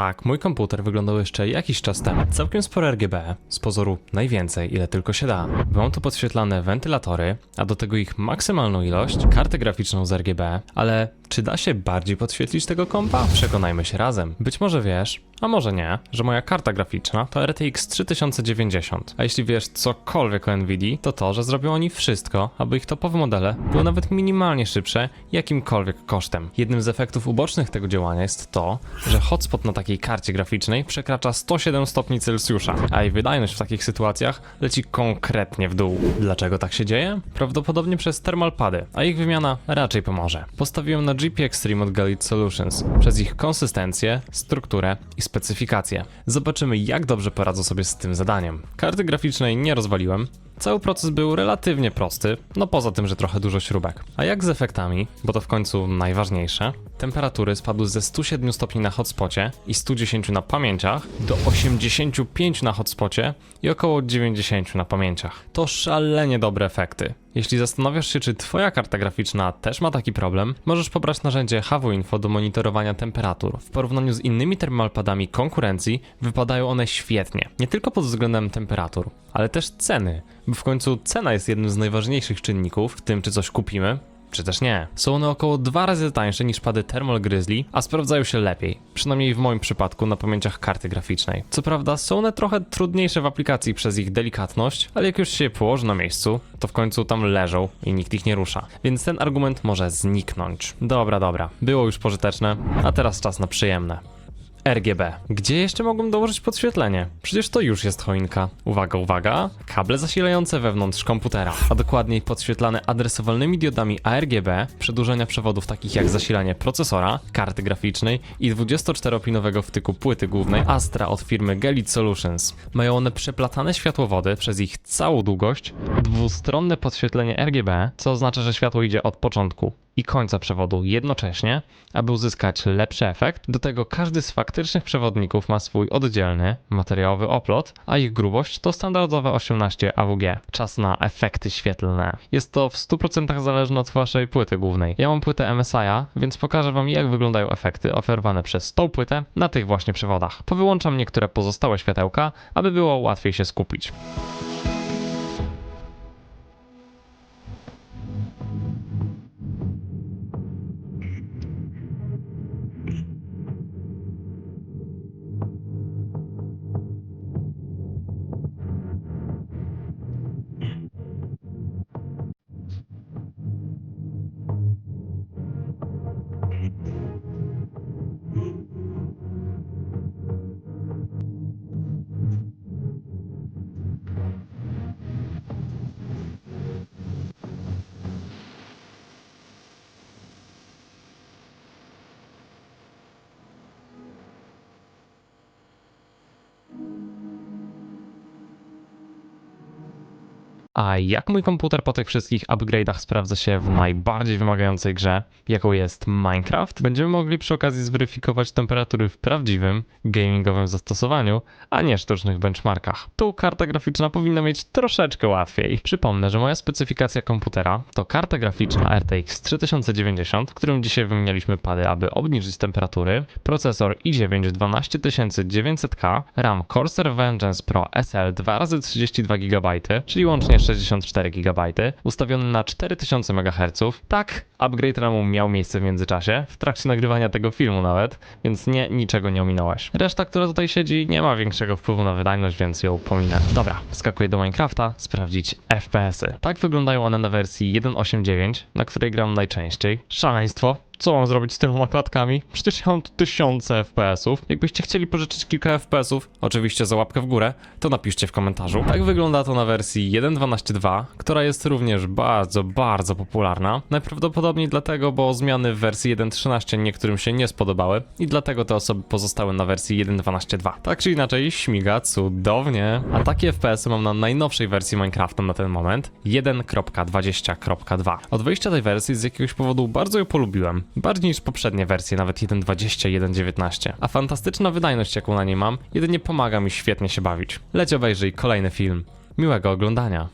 Tak, mój komputer wyglądał jeszcze jakiś czas temu. Całkiem sporo RGB, z pozoru najwięcej, ile tylko się da. Były tu podświetlane wentylatory, a do tego ich maksymalną ilość, kartę graficzną z RGB, ale czy da się bardziej podświetlić tego kompa? Przekonajmy się razem. Być może wiesz, a może nie, że moja karta graficzna to RTX 3090. A jeśli wiesz cokolwiek o Nvidia, to to, że zrobią oni wszystko, aby ich topowe modele były nawet minimalnie szybsze jakimkolwiek kosztem. Jednym z efektów ubocznych tego działania jest to, że hotspot na takiej karcie graficznej przekracza 107 stopni Celsjusza, a jej wydajność w takich sytuacjach leci konkretnie w dół. Dlaczego tak się dzieje? Prawdopodobnie przez thermal pady, a ich wymiana raczej pomoże. Postawiłem na GP Extreme od Galit Solutions przez ich konsystencję, strukturę i specyfikację. Zobaczymy jak dobrze poradzą sobie z tym zadaniem. Karty graficznej nie rozwaliłem, Cały proces był relatywnie prosty, no poza tym, że trochę dużo śrubek. A jak z efektami, bo to w końcu najważniejsze, temperatury spadły ze 107 stopni na hotspocie i 110 na pamięciach do 85 na hotspocie i około 90 na pamięciach. To szalenie dobre efekty. Jeśli zastanawiasz się, czy Twoja karta graficzna też ma taki problem, możesz pobrać narzędzie HW Info do monitorowania temperatur. W porównaniu z innymi termalpadami konkurencji wypadają one świetnie. Nie tylko pod względem temperatur, ale też ceny, bo w końcu cena jest jednym z najważniejszych czynników w tym, czy coś kupimy, też nie. Są one około dwa razy tańsze niż pady Thermal Grizzly, a sprawdzają się lepiej. Przynajmniej w moim przypadku na pamięciach karty graficznej. Co prawda są one trochę trudniejsze w aplikacji przez ich delikatność, ale jak już się położy na miejscu, to w końcu tam leżą i nikt ich nie rusza. Więc ten argument może zniknąć. Dobra, dobra. Było już pożyteczne, a teraz czas na przyjemne. RGB. Gdzie jeszcze mogłem dołożyć podświetlenie? Przecież to już jest choinka. Uwaga, uwaga. Kable zasilające wewnątrz komputera, a dokładniej podświetlane adresowalnymi diodami ARGB, przedłużenia przewodów takich jak zasilanie procesora, karty graficznej i 24-pinowego wtyku płyty głównej Astra od firmy Gelit Solutions. Mają one przeplatane światłowody przez ich całą długość, dwustronne podświetlenie RGB, co oznacza, że światło idzie od początku i końca przewodu jednocześnie, aby uzyskać lepszy efekt. Do tego każdy z faktycznych przewodników ma swój oddzielny materiałowy oplot, a ich grubość to standardowe 18 AWG. Czas na efekty świetlne. Jest to w 100% zależne od waszej płyty głównej. Ja mam płytę MSI'a, więc pokażę wam jak wyglądają efekty oferowane przez tą płytę na tych właśnie przewodach. Powyłączam niektóre pozostałe światełka, aby było łatwiej się skupić. A jak mój komputer po tych wszystkich upgrade'ach sprawdza się w najbardziej wymagającej grze, jaką jest Minecraft? Będziemy mogli przy okazji zweryfikować temperatury w prawdziwym, gamingowym zastosowaniu, a nie sztucznych benchmarkach. Tu karta graficzna powinna mieć troszeczkę łatwiej. Przypomnę, że moja specyfikacja komputera to karta graficzna RTX 3090, w którym dzisiaj wymienialiśmy pady, aby obniżyć temperatury, procesor i9 12900K, RAM Corsair Vengeance Pro SL 2x32 GB, czyli łącznie 64 GB, ustawiony na 4000 MHz. Tak, upgrade RAMu miał miejsce w międzyczasie, w trakcie nagrywania tego filmu nawet, więc nie, niczego nie ominąłeś. Reszta, która tutaj siedzi, nie ma większego wpływu na wydajność, więc ją pominę. Dobra, wskakuję do Minecrafta, sprawdzić FPS-y. Tak wyglądają one na wersji 1.8.9, na której gram najczęściej. Szaleństwo. Co mam zrobić z tyloma klatkami? Przecież ja mam tu tysiące FPS-ów. Jakbyście chcieli pożyczyć kilka FPS-ów, oczywiście za łapkę w górę, to napiszcie w komentarzu. Tak wygląda to na wersji 1.12.2, która jest również bardzo, bardzo popularna. Najprawdopodobniej dlatego, bo zmiany w wersji 1.13 niektórym się nie spodobały i dlatego te osoby pozostały na wersji 1.12.2. Tak czy inaczej, śmiga cudownie. A takie FPS-y mam na najnowszej wersji Minecrafta na ten moment, 1.20.2. Od wejścia tej wersji z jakiegoś powodu bardzo ją polubiłem. Bardziej niż poprzednie wersje, nawet 1.20 i 1.19. A fantastyczna wydajność, jaką na niej mam, jedynie pomaga mi świetnie się bawić. Leć obejrzyj kolejny film. Miłego oglądania.